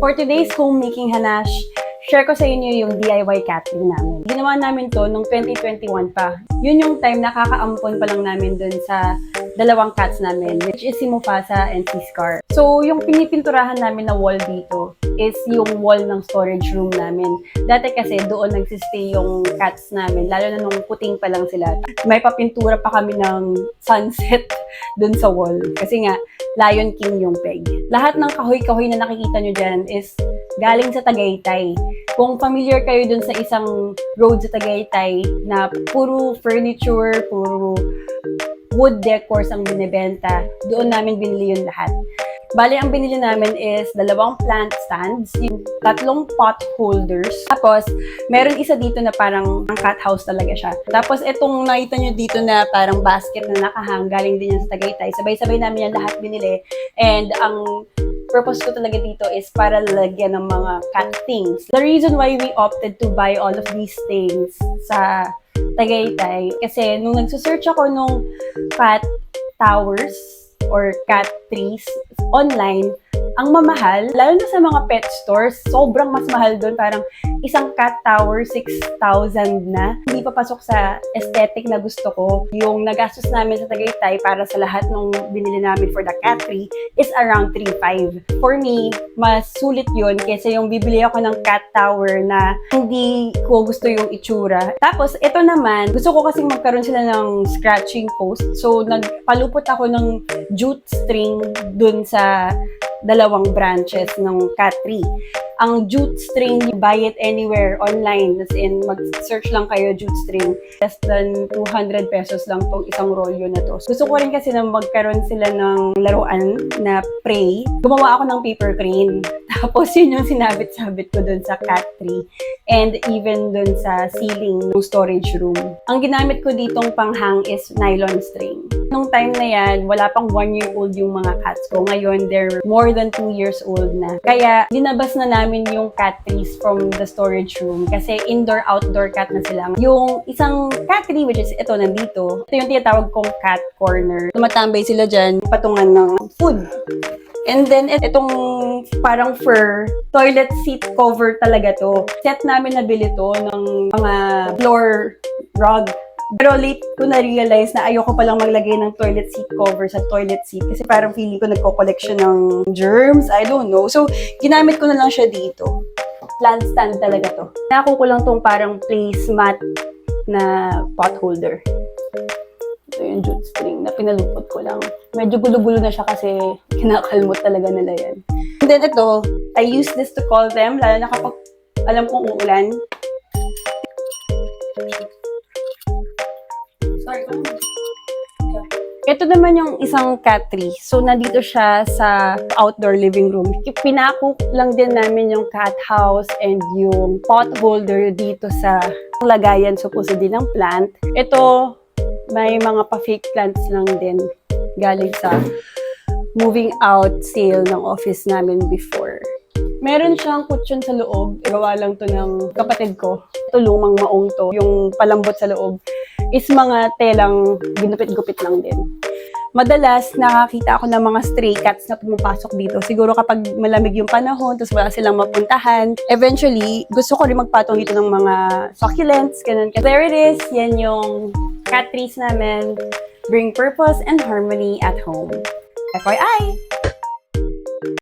For today's homemaking hanash, share ko sa inyo yung DIY catering namin. Ginawa namin to nung 2021 pa. Yun yung time na kakaampon pa lang namin dun sa dalawang cats namin, which is si Mufasa and si Scar. So, yung pinipinturahan namin na wall dito is yung wall ng storage room namin. Dati kasi doon nagsistay yung cats namin, lalo na nung puting pa lang sila. May papintura pa kami ng sunset dun sa wall. Kasi nga, Lion King yung peg. Lahat ng kahoy-kahoy na nakikita nyo dyan is galing sa Tagaytay. Kung familiar kayo dun sa isang road sa Tagaytay na puro furniture, puro wood decors ang binibenta, doon namin binili yun lahat. Bali, ang binili namin is dalawang plant stands, yung tatlong pot holders. Tapos, meron isa dito na parang ang cat house talaga siya. Tapos, itong nakita nyo dito na parang basket na nakahang, galing din yan sa Tagaytay. Sabay-sabay namin yan lahat binili. And ang purpose ko talaga dito is para lagyan ng mga cat things. The reason why we opted to buy all of these things sa Tagaytay, kasi nung nagsusearch ako nung cat towers or cat trees online, ang mamahal, lalo na sa mga pet stores, sobrang mas mahal doon. Parang isang cat tower, 6,000 na. Hindi pa pasok sa aesthetic na gusto ko. Yung nagastos namin sa Tagaytay para sa lahat ng binili namin for the cat tree is around 3,500. For me, mas sulit yun kaysa yung bibili ako ng cat tower na hindi ko gusto yung itsura. Tapos, ito naman, gusto ko kasing magkaroon sila ng scratching post. So, nagpalupot ako ng jute string dun sa dalawang branches ng cat tree. Ang jute string, you buy it anywhere online. As in, mag-search lang kayo jute string. Less than 200 pesos lang tong isang rolyo na to. Gusto ko rin kasi na magkaroon sila ng laruan na prey. Gumawa ako ng paper crane. Tapos yun yung sinabit-sabit ko dun sa cat tree. And even dun sa ceiling ng storage room. Ang ginamit ko ditong panghang is nylon string. Nung time na yan, wala pang one year old yung mga cats ko. Ngayon, they're more than two years old na. Kaya, dinabas na namin yung cat trees from the storage room. Kasi indoor-outdoor cat na sila. Yung isang cat tree, which is ito, nandito. Ito yung tinatawag kong cat corner. Tumatambay sila dyan, patungan ng food. And then, itong parang fur, toilet seat cover talaga to. Set namin nabili to ng mga floor rug. Pero late ko na-realize na ayoko palang maglagay ng toilet seat cover sa toilet seat kasi parang feeling ko nagko-collection ng germs. I don't know. So, ginamit ko na lang siya dito. Plant stand talaga to. Nakuha ko lang tong parang placemat na pot holder. Ito yung jute string na pinalupot ko lang. Medyo gulo-gulo na siya kasi kinakalmot talaga nila yan. And then ito, I use this to call them, lalo na kapag alam kong uulan. Sorry, ito naman yung isang cat tree. So, nandito siya sa outdoor living room. Pinako lang din namin yung cat house and yung pot holder dito sa lagayan supposedly ng plant. Ito, may mga pa-fake plants lang din galing sa moving out sale ng office namin before. Meron siyang kutsyon sa loob. Gawa lang to ng kapatid ko. Ito lumang maong to. Yung palambot sa loob is mga telang ginupit-gupit lang din. Madalas, nakakita ako ng mga stray cats na pumapasok dito. Siguro kapag malamig yung panahon, tapos wala silang mapuntahan. Eventually, gusto ko rin magpatong dito ng mga succulents, ganun. There it is. Yan yung cat trees namin. Bring purpose and harmony at home. FYI!